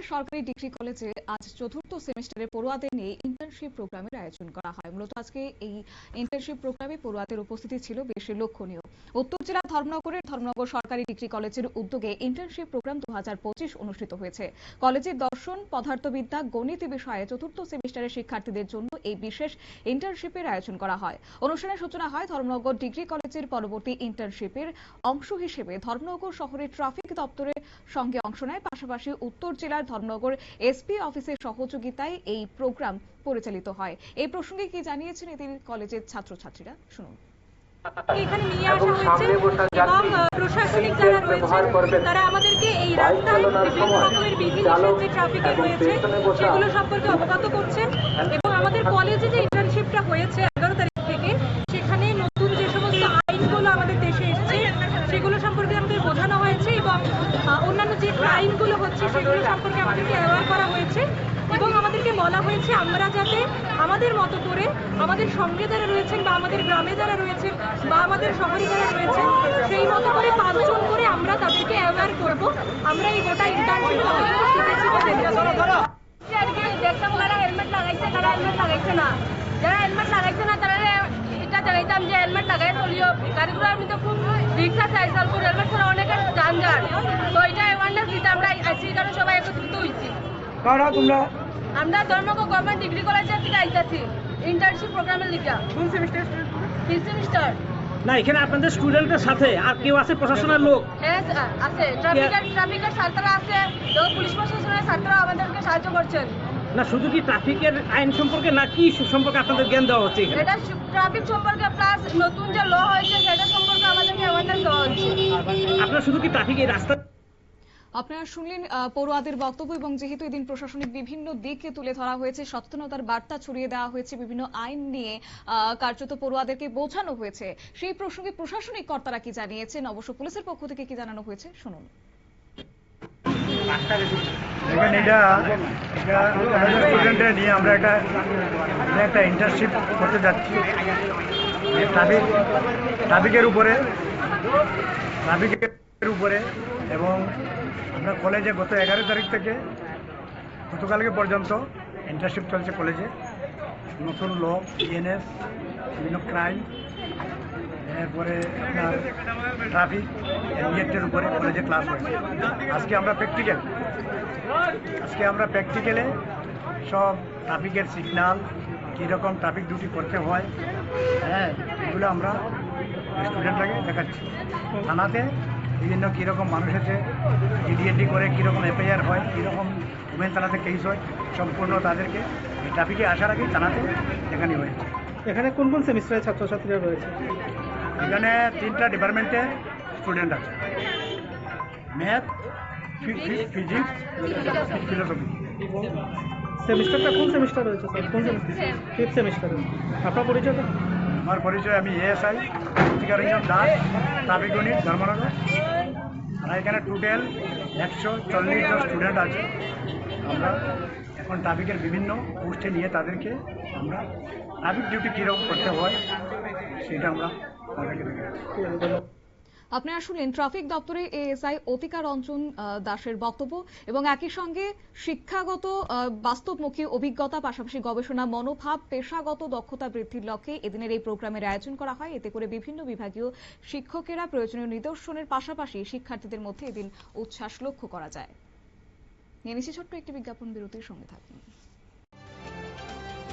কলেজের সরকারি ডিগ্রি কলেজে আজ চতুর্থ সেমিস্টারে পড়ুয়াদের নিয়ে ইন্টার্নশিপ প্রোগ্রামের আয়োজন করা হয়। মূলত আজকে এই ইন্টার্নশিপ প্রোগ্রামে পড়ুয়াদের উপস্থিতি ছিল বেশ লক্ষণীয়। উত্তর জেলা ধর্মনগরের ধর্মনগর সরকারি ডিগ্রি কলেজের উদ্যোগে ইন্টার্নশিপ প্রোগ্রাম দু হাজার পঁচিশ অনুষ্ঠিত হয়েছে। কলেজের দর্শন, পদার্থবিদ্যা, গণিত বিষয়ে চতুর্থ সেমিস্টারের শিক্ষার্থীদের জন্য এই বিশেষ ইন্টার্নশিপের আয়োজন করা হয়। অনুষ্ঠানের সূচনা হয় ধর্মনগর ডিগ্রি কলেজের পরবর্তী ইন্টার্নশিপের অংশ হিসেবে। ধর্মনগর শহরের ট্রাফিক দপ্তরের সঙ্গে অংশ নেয়। পাশাপাশি উত্তর জেলার ধর্মনগর এসপি অফিসের সহযোগিতায় এই প্রোগ্রাম পরিচালিত হয়। এই প্রসঙ্গে কি জানিয়েছেন এদিন কলেজের ছাত্রছাত্রীরা? শুনুন। এখানে নিয়ে আসা হয়েছে এবং প্রশাসনিক যারা রয়েছে তারা আমাদেরকে এই রাস্তায় বিভিন্ন রকমের বিধিনিষেধ যে ট্রাফিকে রয়েছে। সেগুলো সম্পর্কে অবগত করছেন এবং আমাদের কলেজে যে ইন্টার্নশিপটা হয়েছে এগারো তারিখ থেকে, সেখানে নতুন যে সমস্ত আইনগুলো আমাদের দেশে এসেছে, সেগুলো সম্পর্কে আমাদের বোঝানো হয়েছে এবং অন্যান্য যে ক্রাইমগুলো হচ্ছে সেগুলো সম্পর্কে আমাদেরকে অ্যাওয়ার করা হয়েছে এবং আমাদেরকে বলা হয়েছে আমরা যাতে আমাদের মতো করে আমাদের সঙ্গে যারা রয়েছেন বা আমাদের গ্রামে যারা রয়েছেন বা আমাদের শহরে যারা রয়েছেন, সেই মতো করে পাঁচজন করে আমরা তাদেরকে অ্যাওয়ার করব। আমরা এই গোটা ইন্টার্নশিপ দেখতাম যারা হেলমেট লাগাইছে তারা হেলমেট লাগাইছে না যারা হেলমেট লাগাইছে না তারা এটা জানাইতাম যে হেলমেট লাগাই চলিও গাড়িগুলোর মধ্যে খুব রিক্স আইসাল হেলমেট ছাড়া অনেকের যানজট। তো এটা অ্যাওয়ারনেস দিতে আমরা আইসি কারণে সবাই একত্রিত হয়েছি। কারা তোমরা? আমরা ধর্মনগর গভর্নমেন্ট ডিগ্রি কলেজের থেকে আইতাছি ইন্টার্নশিপ প্রোগ্রামের লিখা কোন সেমিস্টার সেমিস্টার না এখানে আপনাদের স্টুডেন্টের সাথে আর কেউ আছে প্রশাসনের লোক? হ্যাঁ আছে। ট্রাফিকের ট্রাফিকের ছাত্ররা আছে তো পুলিশ প্রশাসনের ছাত্ররা আমাদেরকে সাহায্য করছেন। না শুধু কি ট্রাফিকের আইন সম্পর্কে না কি সম্পর্কে আপনাদের জ্ঞান দেওয়া হচ্ছে এটা ট্রাফিক সম্পর্কে প্লাস নতুন যে ল হয়েছে সেটা সম্পর্কে আমাদেরকে অ্যাওয়ারনেস দেওয়া হচ্ছে। আপনারা শুধু কি ট্রাফিক এই রাস্তা আপনারা শুনলেন পড়ুয়াদের বক্তব্য এবং যেহেতু এদিন প্রশাসনিক বিভিন্ন দিককে তুলে ধরা হয়েছে সচেতনতার বার্তা ছড়িয়ে দেওয়া হয়েছে বিভিন্ন আইন নিয়ে আহ, কার্যত পড়ুয়াদেরকে বোঝানো হয়েছে। সেই প্রসঙ্গে প্রশাসনিক কর্তারা কি জানিয়েছেন? অবশ্য পুলিশের পক্ষ থেকে কি জানানো হয়েছে? শুনুন। দেখেন এটা এটা আমাদের নিয়ে আমরা একটা একটা ইন্টার্নশিপ করতে যাচ্ছি। ট্রাফিক ট্রাফিকের উপরে ট্রাফিকের উপরে এবং আমরা কলেজে গত এগারো তারিখ থেকে গতকালকে পর্যন্ত ইন্টার্নশিপ চলছে কলেজে নতুন ল ইএনএস বিভিন্ন ক্রাইম এরপরে আপনার ট্রাফিক এনজিএটের উপরে কলেজে ক্লাস হয়েছে। আজকে আমরা প্র্যাকটিক্যাল আজকে আমরা প্র্যাকটিক্যালে সব ট্রাফিকের সিগনাল কীরকম ট্রাফিক ডিউটি করতে হয় হ্যাঁ এগুলো আমরা স্টুডেন্টরাকে দেখাচ্ছি। থানাতে বিভিন্ন কীরকম মানুষ আছে ডিডিএনডি করে কীরকম এফআইআর হয়, কীরকম উমেন থানাতে কেস হয়, সম্পূর্ণ তাদেরকে ট্রাফিকে আসার আগেই থানাতে দেখানি হয়েছে। এখানে কোন কোন সেমিস্টারের ছাত্রছাত্রীরা রয়েছে? এখানে তিনটা ডিপার্টমেন্টের স্টুডেন্ট আছে। ম্যাথ ফিজিক্স ফিলোসফি সেমিস্টারটা কোন সেমিস্টার রয়েছে স্যার কোন সেমিস্টার ফিফথ সেমিস্টার আপনার পরিচয়টা আমার পরিচয় আমি ASI Ranjan Das traffic unit Dharmanagar আর এখানে টোটাল একশো চল্লিশ জন স্টুডেন্ট আছে। আমরা এখন ট্রাফিকের বিভিন্ন পোস্টে নিয়ে তাদেরকে আমরা ট্রাফিক ডিউটি কীরকম করতে হয় সেটা আমরা আপনারা শুনলেন ট্রাফিক দপ্তরের এএসআই অতিকা রঞ্জন দাসের বক্তব্য এবং একই সঙ্গে শিক্ষাগত বাস্তবমুখী অভিজ্ঞতা, পাশাপাশি গবেষণা, মনোভাব, পেশাগত দক্ষতা বৃদ্ধির লক্ষ্যে এদিনের এই প্রোগ্রামের আয়োজন করা হয়। এতে করে বিভিন্ন বিভাগীয় শিক্ষকেরা প্রয়োজনীয় নিদর্শনের পাশাপাশি শিক্ষার্থীদের মধ্যে এদিন উচ্ছ্বাস লক্ষ্য করা যায়। নিয়ে ছোট্ট একটি বিজ্ঞাপন বিরতির সঙ্গে থাকুন।